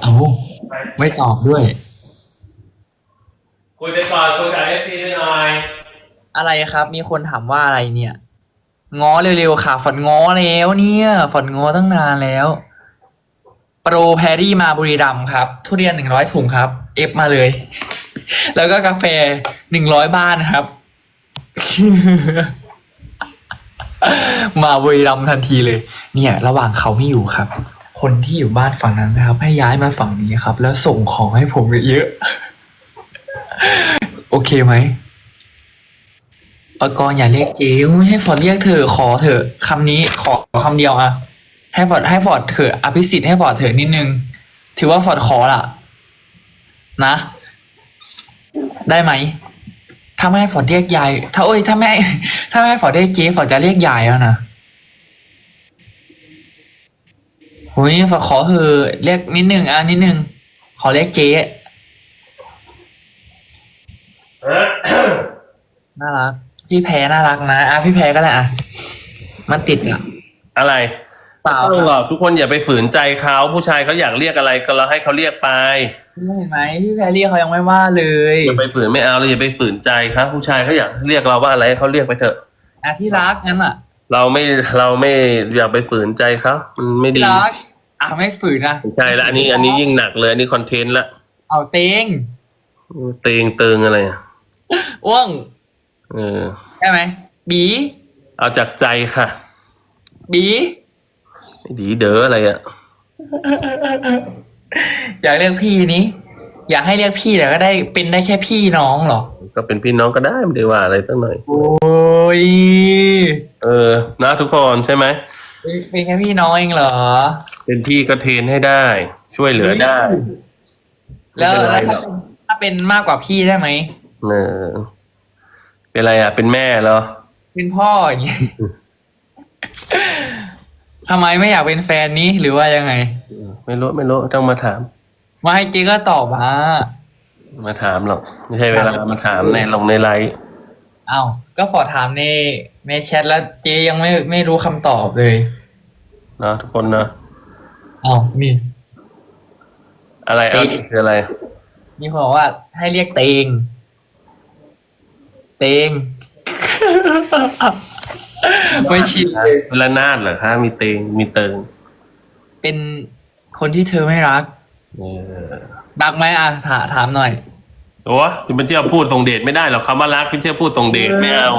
เอาไม่ตอบด้วย คุยไปก่อนคุยกับเอฟซีหน่อยอะไรครับ มีคนถามว่าอะไรเนี่ย ง้อเร็วๆค่ะฝนง้อแล้วเนี่ยฝนง้อตั้งนานแล้วโปรแพรรี่มาบุรีรัมย์ครับ ทุเรียนหนึ่งร้อยถุงครับ เอฟมาเลย แล้วก็กาแฟหนึ่งร้อยบ้านครับ มาบุรีรัมย์ทันทีเลย เนี่ย ระหว่างเขาไม่อยู่ครับ คนที่อยู่บ้านฝั่งนั้นนะครับ ให้ย้ายมาฝั่งนี้ครับ แล้วส่งของให้ผมเยอะๆโอเคไหมปกรณ์อย่าเรียกเจ๊ให้ฟอร์ดเรียกเธอขอเถอะคำนี้ขอคำเดียวอะให้ฟอร์ดให้ฟอร์ดเถอะอภิสิทธิ์ให้ฟอร์ดเถอะนิดนึง ถือว่าฟอร์ดขอละนะ ได้ไหมถ้าไม่ให้ฟอร์ดเรียกยาย ถ้าโอ้ยถ้าไม่ถ้าไม่ให้ฟอร์ดเรียกเจ๊ฟอร์ดจะเรียกยายแล้วนะ หุยฟอร์ดขอเถอะเรียกนิดนึงอะนิดนึง ขอเรียกเจ๊เออน่ารัก พี่แพ้น่ารักนะอะพี่แพ้ก็ได้อะมันติดอะอะไรเปล่าไม่ต้องหรอกทุกคนอย่าไปฝืนใจเขาผู้ชายเขาอยากเรียกอะไรก็เราให้เขาเรียกไปเห็นไหมพี่แพรรี่เขายังไม่ว่าเลยอย่าไปฝืนไม่เอาเลยอย่าไปฝืนใจครับผู้ชายเขาอยากเรียกเราว่าอะไรให้เขาเรียกไปเถอะอะที่รักงั้นอะ เราไม่เราไม่อยากไปฝืนใจเขามันไม่ที่ดี รักอะไม่ฝืนนะไม่ใช่ละอันนี้อันนี้ยิ่งหนักเลยอันนี้คอนเทนต์ละเอาเต็งเตงเติงอะไรอะอ้วงเออใช่ไหมบีเอาจากใจค่ะบีดีเด๋ออะไรอะอยากเรียกพี่นี้ อยากให้เรียกพี่แต่ก็ได้เป็นได้แค่พี่น้องเหรอก็เป็นพี่น้องก็ได้ไม่ได้ว่าอะไรสักหน่อย โอ้ ยเออนะทุกคนใช่ไหมเป็นแค่พี่น้องเองเหรอ เป็นพี่ก็เทรนให้ได้ ช่วยเหลือได้แล้วไม่เป็นไรแล้วหรอกถ้าเป็นมากกว่าพี่ได้ไหม เออเป็นอะไรอะ เป็นแม่เหรอ เป็นพ่ออย่างงี้ ทำไมไม่อยากเป็นแฟนนี้หรือว่ายังไง ไม่รู้ไม่รู้ต้องมาถามมาให้เจ๊ก็ตอบมามาถามหรอก ไม่ใช่เวลามาถามในลงในไลฟ์เอ้าก็ขอถามในในแชทแล้วเจ๊ยังไม่ไม่รู้คำตอบเลยเนาะทุกคนเนาะเอ้านี่อะไรเอาติ๊กคืออะไร มีคนบอกว่าให้เรียกเตง เตง ไม่ชินเลยเวลานาดเหรอคะมีเตงมีเติง เป็นคนที่เธอไม่รัก เออรักไหมอะถาถามหน่อย โอ้จะไปเที่ยวพูดตรงเดชไม่ได้หรอกคำว่ารักไม่เที่ยวพูดตรงเดชไม่เอา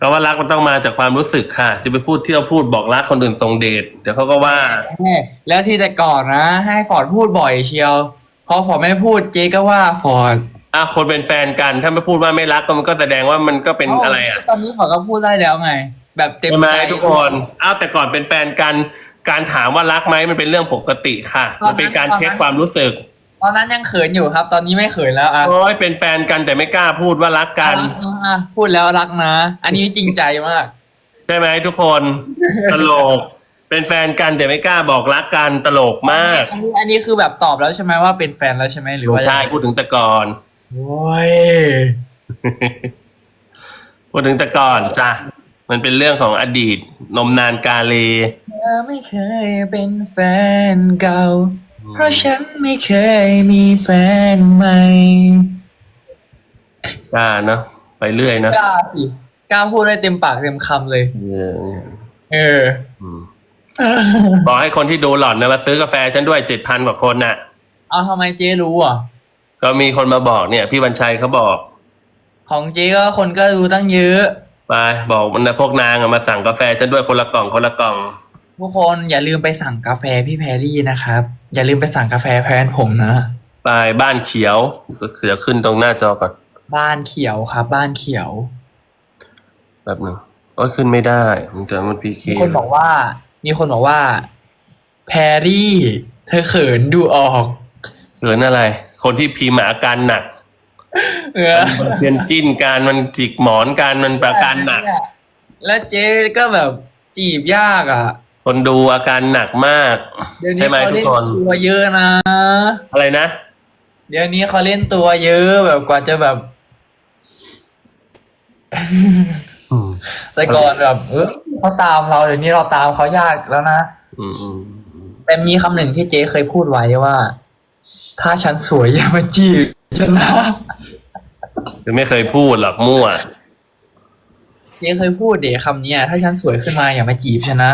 คำว่ารักมันต้องมาจากความรู้สึกค่ะ จะไปพูดเที่ยวพูดบอกรักคนอื่นตรงเดชเดี๋ยวเขาก็ว่า แล้วที่แต่ก่อนนะ ให้ฟอร์ดพูดบ่อยเชียว พอฟอร์ดไม่พูดเจ๊ก็ว่าฟอร์ดอะคนเป็นแฟนกันถ้าไม่พูดว่าไม่รักก็มันก็แสดงว่ามันก็เป็นอะไรอะตอนนี้ฟอร์ดก็พูดได้แล้วไง แบบเต็มใช่ไหมใจทุกคนอ้าวแต่ก่อนเป็นแฟนกัน การถามว่ารักไหมมันเป็นเรื่องปกติค่ะ มันเป็นการเช็คความรู้สึก ตอนนั้นยังเขินอยู่ครับ ตอนนี้ไม่เขินแล้วอะโอ้ยเป็นแฟนกันแต่ไม่กล้าพูดว่ารักกัน รักนะอะพูดแล้วรักนะ อันนี้จริงใจมาก ใช่ไหมทุกคนตลก เป็นแฟนกันแต่ไม่กล้าบอกรักกันตลกมากอันนี้อันนี้คือแบบตอบแล้วใช่ไหมว่าเป็นแฟนแล้วใช่ไหมหรือว่าใช่พูดถึงแต่ก่อน โอ้ย พูดถึงแต่ก่อนจ้ะมันเป็นเรื่องของอดีตนมนานกาเล เธอไม่เคยเป็นแฟนเก่า เพราะฉันไม่เคยมีแฟนใหม่กล้าเนาะไปเรื่อยเนาะกล้าสิกล้าพูดได้เต็มปากเต็มคำเลย เออเอออืมบอกให้คนที่ดูหล่อนนะมาซื้อกาแฟฉันด้วยเจ็ดพันกว่าคนน่ะ เอาทำไมเจ๊รู้อะ ก็มีคนมาบอกเนี่ย พี่วันชัยเขาบอก ของเจ๊ก็คนก็รู้ตั้งเยอะ ไปบอกมันนะพวกนางอะมาสั่งกาแฟฉันด้วยคนละกล่องคนละกล่อง ทุกคนอย่าลืมไปสั่งกาแฟพี่แพรรี่นะครับ อย่าลืมไปสั่งกาแฟแฟนผมนะ ไปบ้านเขียวเดี๋ยวขึ้นตรงหน้าจอก่อน บ้านเขียวครับ บ้านเขียว แบบหนึ่งโอ้ยขึ้นไม่ได้มันจะมันพีเคมีคนบอกว่า มีคนบอกว่า แพรรี่ เธอเขินดูออกเหลืออะไร คนที่พิมพ์อะอาการหนักเออมันเพียนจิ้นการมันจิกหมอนการมันประการหนัก แล้วเจ๊ก็แบบจีบยากอะ คนดูอาการหนักมาก เดี๋ยวนี้ใช่ไหมเขาทุกเล่นคน ตัวเยอะนะ อะไรนะ เดี๋ยวนี้เขาเล่นตัวเยอะแบบกว่าจะแบบแต่ก่อนแบบ เออเขาตามเราเดี๋ยวนี้เราตามเขายากแล้วนะ อืมอืมไปแต่มีคำหนึ่งที่เจ๊เคยพูดไว้ว่า ถ้าฉันสวยอย่ามาจีบฉันนะคือไม่เคยพูดหรอกมั่ว เจ๊เคยพูดเดี๋ยวคำเนี้ยถ้าฉันสวยขึ้นมาอย่ามาจีบฉันนะ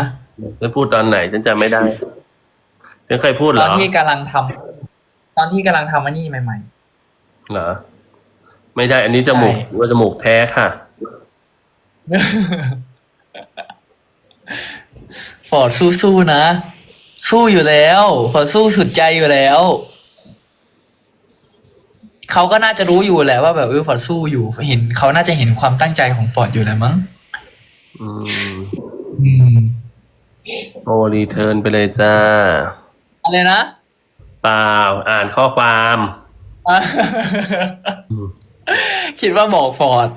เคยพูดตอนไหนฉันจำไม่ได้ฉันเคยพูดเหตรอนอที่กำลังทำตอนที่กำลังทำอันนี้ใหม่ เหรอไม่ได้ อันนี้จมูกใช่ ว่าจมูกแท้ค่ะ ๆ ฟอร์ดสู้ๆนะ สู้อยู่แล้วฟอร์ดสู้สุดใจอยู่แล้วเขาก็น่าจะรู้อยู่แหละว่าแบบเออฟอร์ดสู้อยู่เห็นเขาน่าจะเห็นความตั้งใจของฟอร์ดอยู่แล้วมั้งอืม อืม โอรีเทิร์นไปเลยจ้า อะไรนะเปล่าอ่านข้อความอะคิดว่าบอกฟอร์ด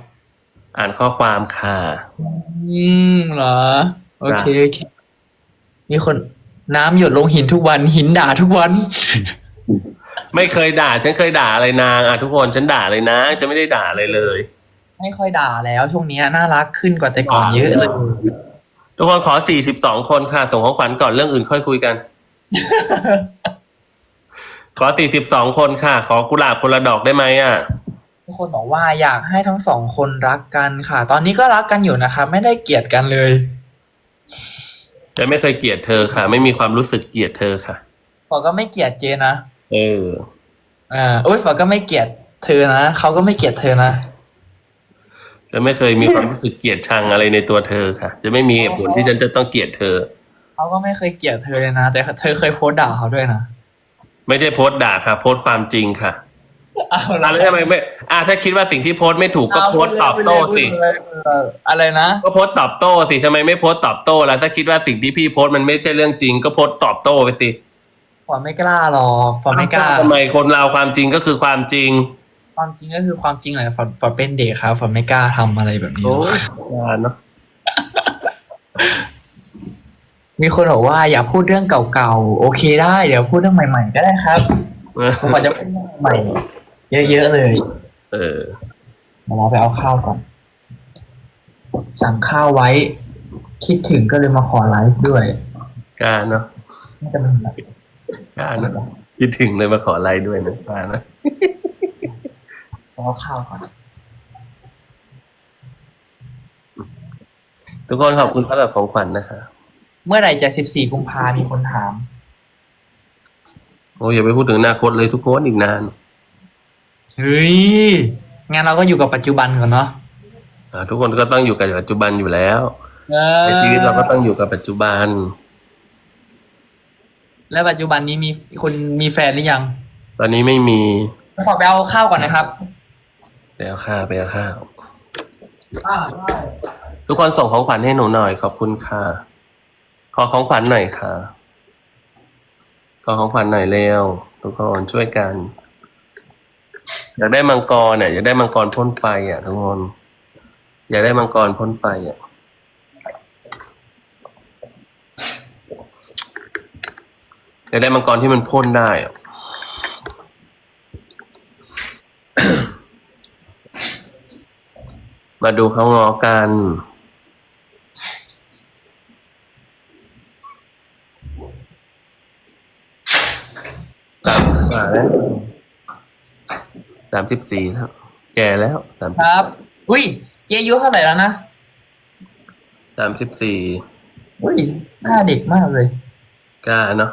อ่านข้อความค่ะ อืมเหรอ โอเคโอเคมีคนน้ำหยดลงหินทุกวัน หินด่าทุกวัน ไม่เคยด่า ฉันเคยด่าอะไรนางอะทุกคนฉันด่าเลยนะฉันไม่ได้ด่าอะไรเลย ไม่ค่อยด่าแล้วช่วงนี้น่ารักขึ้นกว่าแต่ก่อนเยอะเลย ทุกคนขอสี่สิบสองคนค่ะ ส่งของขวัญก่อนเรื่องอื่นค่อยคุยกัน ขอสี่สิบสองคนค่ะ ขอกุหลาบคนละดอกได้ไหมอะ ทุกคนบอกว่าอยากให้ทั้งสองคนรักกันค่ะ ตอนนี้ก็รักกันอยู่นะคะไม่ได้เกลียดกันเลยฉันไม่เคยเกลียดเธอค่ะ ไม่มีความรู้สึกเกลียดเธอค่ะฟอร์ดก็ไม่เกลียดเจนะ เออ อ่าอุ้ยฟอร์ดก็ไม่เกลียดเธอนะเขาก็ไม่เกลียดเธอนะ จะไม่เคยมีความรู้สึกเกลียดชังอะไรในตัวเธอค่ะ จะไม่มีเหตุผลที่ฉันจะต้องเกลียดเธอ เขาก็ไม่เคยเกลียดเธอเลยนะ แต่เธอเคยโพสต์ด่าเขาด้วยนะ ไม่ได้โพสต์ด่าค่ะ โพสต์ความจริงค่ะเอาอะแล้วทำไมไม่อะถ้าคิดว่าสิ่งที่โพสต์ไม่ถูกก็โพสต์ตอบโต้สิอะไรนะ ก็โพสต์ตอบโต้สิทำไมไม่โพสต์ตอบโต้ล่ะถ้าคิดว่าสิ่งที่พี่โพสต์มันไม่ใช่เรื่องจริง ก็โพสต์ตอบโต้ไปสิฟอร์ดไม่กล้าหรอกฟอร์ดไม่กล้าทำไมคนเราความจริงก็คือความจริง ความจริงก็คือความจริงแหละฟอร์ดฟอร์ดเป็นเด็กครับฟอร์ดไม่กล้าทำอะไรแบบนี้หรโอ้อกยงานเนาะมีคนบอกว่าอย่าพูดเรื่องเก่าๆ โอเคได้ เดี๋ยวพูดเรื่องใหม่ ๆ ก็ได้ครับผมขอจะพูดเรื่องใหม่เยอะๆเลยเออ เดี๋ยวเราไปเอาข้าวก่อน สั่งข้าวไว้ คิดถึงก็เลยมาขอไลฟ์ด้วยกล้าเนาะน่าจะเป็นแบบกล้าเนาะคิดถึงเลยมาขอไลน์ด้วยนะกล้านะเอาข้าวก่อน ทุกคนขอบคุณสำหรับของขวัญนะคะเมื่อไหร่จะสิบสี่กุมภามีคนถาม โอ้ยอย่าไปพูดถึงอนาคตเลยทุกคนอีกนานเฮ้ยงั้นเราก็อยู่กับปัจจุบันก่อนเนาะอ่าทุกคนก็ต้องอยู่กับปัจจุบันอยู่แล้ว เออในชีวิตเราก็ต้องอยู่กับปัจจุบัน แล้วปัจจุบันนี้มีคนมีแฟนหรือยัง ตอนนี้ไม่มี ขอไปเอาข้าวก่อนนะครับ ไปเอาข้าวไปเอาข้าวทุกคนส่งของขวัญให้หนูหน่อย ขอบคุณค่ะ ขอของขวัญหน่อยค่ะ ขอของขวัญหน่อยเร็วทุกคนช่วยกัน อยากได้มังกรเนี่ยอยากได้มังกรพ่นไฟอะทุกคนอยากได้มังกรพ่นไฟอะอยากได้มังกรที่มันพ่นได้อะ มาดูเขางอกัน สามกว่าแล้วสามสิบสี่แล้ว แก่แล้วสามครับ อุ้ยเจอายุเท่าไหร่แล้วนะสามสิบสี่อุ้ยหน้าเด็กมากเลย กล้าเนาะ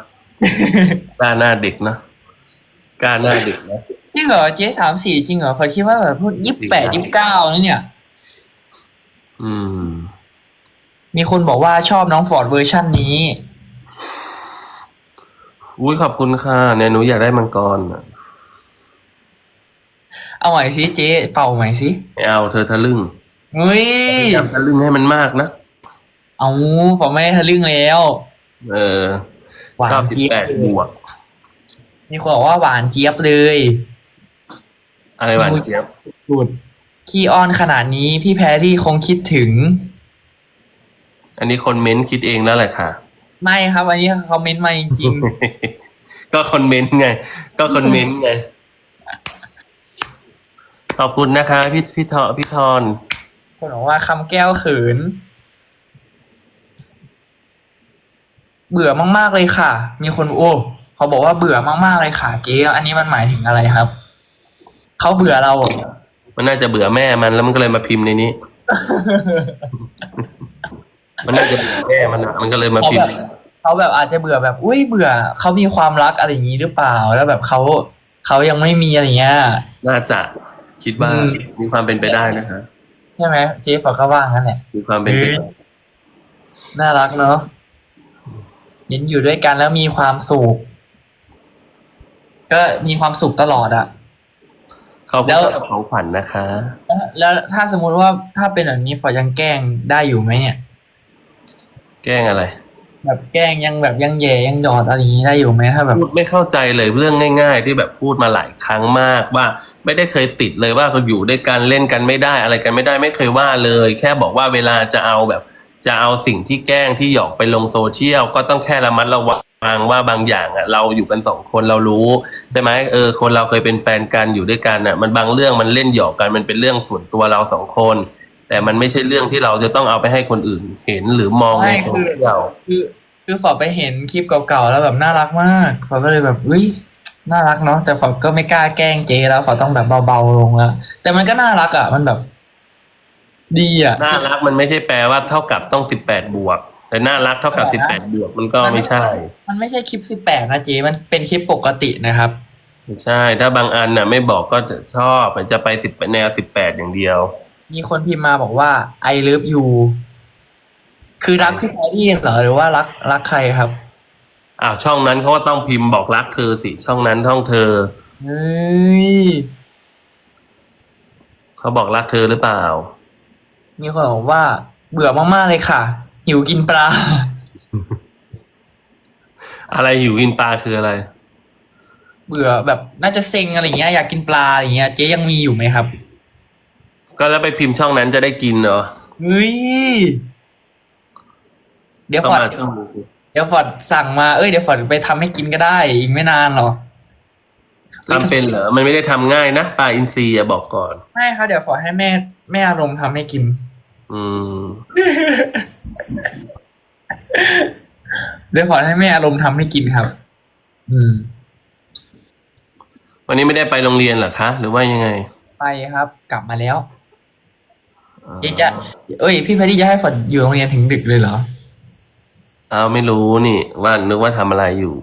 กล้าหน้าเด็กเนาะ กล้าหน้าเด็กนะ จริงเหรอเจสามสี่จริงเหรอพอคิดว่าแบบพูดยี่สิบแปดยี่สิบเก้านี่เนี่ย อืม มีคนบอกว่าชอบน้องฟอร์ดเวอร์ชันนี้ อุ้ยขอบคุณค่ะเนี่ยหนูอยากได้มังกรอะเอาใหม่สิเจ๊เป่าใหม่สิไม่เอาเธอทะลึ่งอุ้ยพยายามทะลึ่งให้มันมากนะ เอาฟอร์ดไม่ทะลึ่งแล้ว เออหวาชอนบสิบเจี๊ยแปบดบวก มีคนบอกว่าหวานเจี๊ยบเลยอะไรหวานเจี๊ยบ สุด ขี้อ้อนขนาดนี้พี่แพรรี่คงคิดถึง อันนี้คนเม้นต์คิดเองแล้วแหละค่ะ ไม่ครับ อันนี้คอมเมนต์มาจริงก็คอนเมนต์ไง ก็คอนเมนต์ไง ขอบคุณนะคะ พี่พี่ทอพี่ทอนๆคนบอกว่าคำแก้วเขิน เบื่อมากๆเลยค่ะ มีคนโอ้เขาบอกว่าเบื่อมากๆเลยค่ะเจ๊อันนี้มันหมายถึงอะไรครับ เขาเบื่อเราเหรอ มันน่าจะเบื่อแม่มันแล้วมันก็เลยมาพิมพ์ในนี้ มันน่าจะเบื่อแม่มันอะมันก็เลยมาเขาพิมแบบพ์เขาแบบอาจจะเบื่อแบบ อุ้ยเบื่อเขามีความรักอะไรอย่างนี้หรือเปล่า แล้วแบบเขาเขายังไม่มีอะไรเงี้ย น่าจะคิดว่าอืม มีความเป็นไปได้นะฮะใช่ไหมเจ๊ฝอก็ว่างั้นแหละ มีความเป็นไปได้ น่ารักเนาะเห็นอยู่ด้วยกันแล้วมีความสุข ก็มีความสุขตลอดอะ ขอบคุแล้ณวสำหรับของขวัญนะคะ แล้วแล้วถ้าสมมุติว่าถ้าเป็นแบบนี้ฝอยังแกล้งได้อยู่ไหมเนี่ย แกล้งอะไร แบบแกล้งยังแบบยังแย่ยังหยอดอะไรอย่างนี้ได้อยู่ไหมถ้าแบบ พูดไม่เข้าใจเลยเรื่องง่าย ๆ ที่แบบพูดมาหลายครั้งมากว่า ไม่ได้เคยติดเลยว่าเขาอยู่ด้วยกันเล่นกันไม่ได้ อะไรกันไม่ได้ไม่เคยว่าเลย แค่บอกว่าเวลาจะเอาแบบ จะเอาสิ่งที่แกล้งที่หยอกไปลงโซเชียลก็ต้องแค่ระมัดระวัง ว่าบางอย่างอะเราอยู่กันสองคนเรารู้ใช่ไหมเออ คนเราเคยเป็นแฟนกันอยู่ด้วยกันอะ มันบางเรื่องมันเล่นหยอกกันมันเป็นเรื่องส่วนตัวเราสองคน แต่มันไม่ใช่เรื่องที่เราจะต้องเอาไปให้คนอื่นเห็นหรือมองในไม่โซคือเชียลคือคือฝอไปเห็นคลิปเก่าๆแล้วแบบน่ารักมากฝอก็เลยแบบอุ้ยน่ารักเนาะแต่ฝอก็ไม่กล้าแกล้งเจแล้วฝอต้องแบบเบาๆลงแล้วแต่มันก็น่ารักอะ มันแบบ ดีอะน่ารักมันไม่ใช่แปลว่าเท่ากับต้องสิบแปดบวก แต่น่ารักเท่ากับสิบแปดบวกมันก็ไม่ใช่ มันไม่ใช่คลิปสิบแปดนะเจมันเป็นคลิปปกตินะครับ ไม่ใช่ ถ้าบางอันน่ะ ไม่บอกก็จะชอบมันจะไปสิบแนวสิบแปดอย่างเดียว มีคนพิมพ์มาบอกว่า I love you คือรักพี่แพรรี่เหรอหรือว่ารักรักใครครับ อ้าวช่องนั้นเขาก็ต้องพิมพ์บอกรักเธอสิช่องนั้นช่องเธอเฮ้ยเขาบอกรักเธอหรือเปล่า มีคนบอกว่า เบื่อมากๆเลยค่ะ หิวกินปลา อะไรอยู่กินปลาคืออะไร เบื่อแบบน่าจะเซ็งอะไรอย่างเงี้ยอยากกินปลาอะไรอย่างเงี้ยเจ๊ยังมีอยู่ไหมครับ ก็แล้วไปพิมพ์ช่องนั้นจะได้กินเหรอเฮ้ยเดี๋ยวต้องฟอร์ดมาช่องนี้เดี๋ยวฟอร์ดสั่งมาเอ้ยเดี๋ยวฟอร์ดไปทำให้กินก็ได้ อีกไม่นานหรอกทำเป็นเหรอมันไม่ได้ทำง่ายนะปลาอินทรีอย่าบอกก่อน ไม่ครับเดี๋ยวฟอร์ดให้แม่แม่อารมณ์ทำให้กิน อืมเดี๋ยวฟอร์ดให้แม่อารมณ์ทำให้กินครับ อืม วันนี้ไม่ได้ไปโรงเรียนเหรอคะ หรือว่ายังไงไปครับ กลับมาแล้วเจ๊จะเอ้ย พี่แพทตี้จะให้ฟอร์ดอยู่โรงเรียนถึงดึกเลยเหรอเอาไม่รู้นี่ ว่านึกว่าทำอะไรอยู่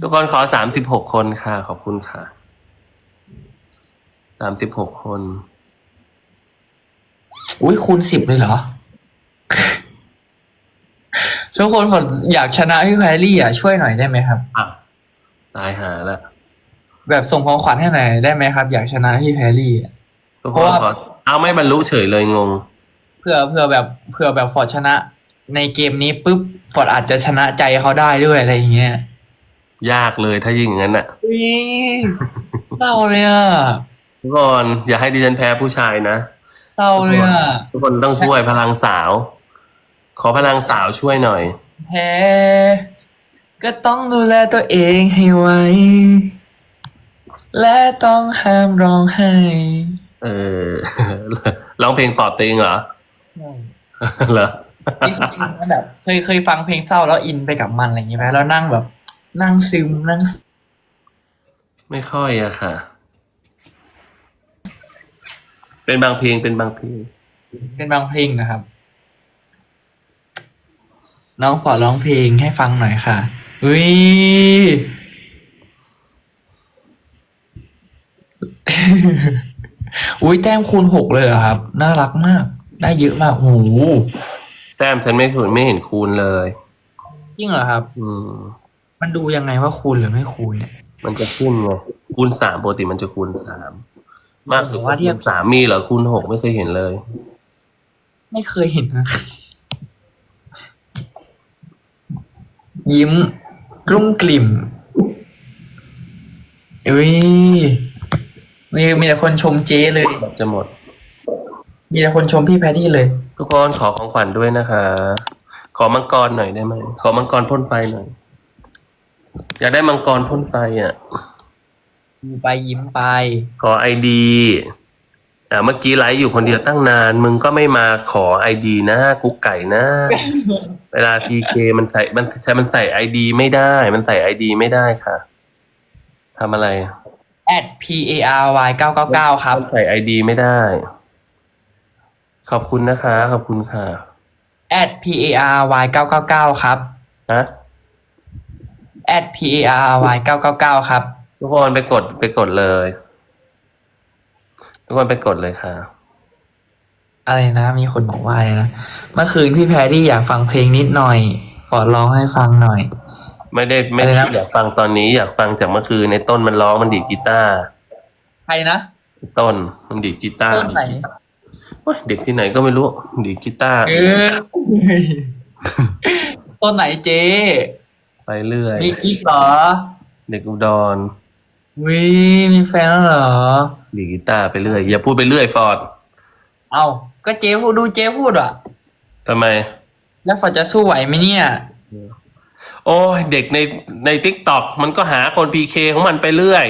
ทุกคนขอสามสิบหกคนค่ะ ขอบคุณค่ะสามสิบหกคน อุ้ยคูณสิบเลยเหรอ ทุกคนผมอยากชนะพี่แพรรี่อะช่วยหน่อยได้ไหมครับ อะตายหาละแบบส่งของขวัญให้หน่อยได้ไหมครับ อยากชนะพี่แพรรี่อะ ทุกเพคราะนว่า ขอเอาไม่บรรลุเฉยเลยงง เพื่อเพื่อแบบเพื่อแบบฟอร์ดชนะ ในเกมนี้ปุ๊บฟอร์ดอาจจะชนะใจเขาได้ด้วยอะไรอย่างเงี้ยยากเลยถ้ายิ่งอย่างนั้นอะ อุ้ยเศร้าเลยอะทุกคนอย่าให้ดิฉันแพ้ผู้ชายนะ เศร้าเลยอะ ทุกคนต้องช่วยพลังสาว ขอพลังสาวช่วยหน่อย แพ้ก็ต้องดูแลตัวเองให้ไว และต้องห้ามร้องไห้เออ ร้องเพลงปลอบตัวเองเหรอ เหรอจริงๆแบบเคยเคยฟังเพลงเศร้าแล้วอินไปกับมันอะไรอย่างงี้ไหมแล้วนั่งแบบ นั่งซึมนั่ง ไม่ค่อยอะค่ะ เป็นบางเพลงเป็นบางเพลง เป็นบางเพลงนะครับ น้องขอร้องเพลงให้ฟังหน่อยค่ะอุ้ยอุ้ยแต้มคูณหกเลยเหรอครับ น่ารักมาก ได้เยอะมากโอ้โหแต้มฉันไม่ถูกไม่เห็นคูณเลย จริงเหรอครับ อืม มันดูยังไงว่าคูณหรือไม่คูณเนี่ย มันจะขึ้นไงคูณสามปกติมันจะคูณสาม มากสุดว่าว่าเทีเทียยบบสามมีเหรอคูณหกไม่เคยเห็นเลย ไม่เคยเห็นนะยิ้มกลุ้มกลิ่มอุ้ยมีมีแต่คนชมเจ๊เลย จะหมด มีแต่คนชมพี่แพดดี้เลย ทุกคนขอของขวัญด้วยนะคะ ขอมังกรหน่อยได้ไหม ขอมังกรพ่นไฟหน่อย อยากได้มังกรพ่นไฟอะ ดูไปยิ้มไป ขอไอดีแต่เมื่อกี้ไลฟ์อยู่คนเดียวตั้งนาน มึงก็ไม่มาขอไอดีนะกุ๊กไก่นะ เวลา PK มันใส่มันใช้มันใส่ ID ไม่ได้ มันใส่ ID ไม่ได้ค่ะทำอะไร at p a r y เก้าเก้าเก้าครับ มันใส่ ID ไม่ได้ ขอบคุณนะคะ ขอบคุณค่ะ at p a r y เก้าเก้าเก้าครับนะ at p a r y เก้าเก้าเก้าครับ ทุกคนไปกดไปกดเลย ทุกคนไปกดเลยค่ะ อะไรนะมีคนบอกว่าอะไรนะเมื่อคืนพี่แพรรี่อยากฟังเพลงนิดหน่อยฟอร์ดร้องให้ฟังหน่อย ไม่ได้ไม่ได้อะไรนะ อยากฟังตอนนี้อยากฟังจากเมื่อคืนในต้นมันร้องมันดีดกีตาร์ใครนะต้นมันดีดกีตาร์ต้นไหนโอ๊ยเด็กที่ไหนก็ไม่รู้ดีดกีตาร์เออต้นไหนเจ๊ไปเรื่อย มีกิ๊กเหรอ เด็กอุดร วิมีแฟนแล้วเหรอ ดีดกีตาร์ไปเรื่อย อย่าพูดไปเรื่อยฟอร์ดเอาก็เจ๊พูดดูเจ๊พูดอะ ทำไม แล้วฟอร์ดจะสู้ไหวไหมเนี่ย โอ้ยเด็กในในทิกตอกมันก็หาคนพีเคของมันไปเรื่อย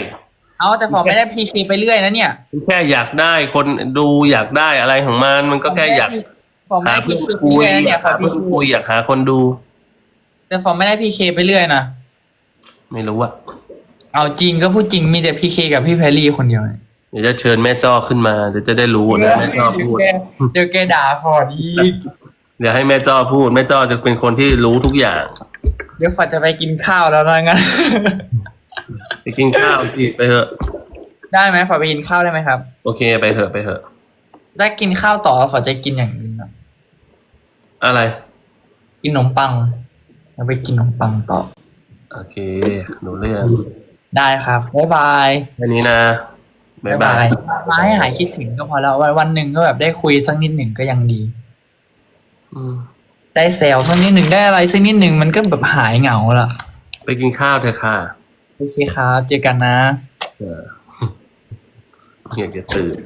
เอาแต่ฟอร์ดไม่ได้พีเคไปเรื่อยนะเนี่ยมันแค่อยากได้คนดูอยากได้อะไรของมัน มันก็แค่อยากฟอร์ดไม่หาได้พีเพื่อนเคไปคุยเรื่อยนะอเนี่ยยากฟอหาร์ดเพื่อนคุยอยากหาคนดู แต่ฟอร์ดไม่ได้พีเคไปเรื่อยนะไม่รู้อะ เอาจริงก็พูดจริงมีแต่พีเคกับพี่แพรรี่คนเดียวเนี่ยเดี๋ยวจะเชิญแม่จ้อขึ้นมาเดี๋ยวจะได้รู้นะแม่จ้อพูด เดี๋ยวแกด่าฟอร์ดอีกเดี๋ยวให้แม่จ้อพูด แม่จ้อจะเป็นคนที่รู้ทุกอย่าง เดี๋ยวฟอร์ดจะไปกินข้าวแล้วนะงั้น ไปกินข้าวสิไปเถอะ ได้ไหมฟอร์ดไปกินข้าวได้ไหมครับ โอเคไปเถอะไปเถอะ ได้กินข้าวต่อฟอร์ดจะกินอย่างอื่นนะอะไร กินขนมปังแล้วไปกินขนมปังต่อ โอเคหนูเรื่อง ได้ครับบ๊ายบายแค่นี้นะบ๊ายบายมาให้หายคิดถึงก็พอแล้ววันวันหนึ่งก็แบบได้คุยสักนิดหนึ่งก็ยังดีอืมได้แซวสักนิดหนึ่งได้อะไรสักนิดหนึ่งมันก็แบบหายเหงาละไปกินข้าวเถอะค่ะโอเคครับเจอกันนะเอออยากจะตื่น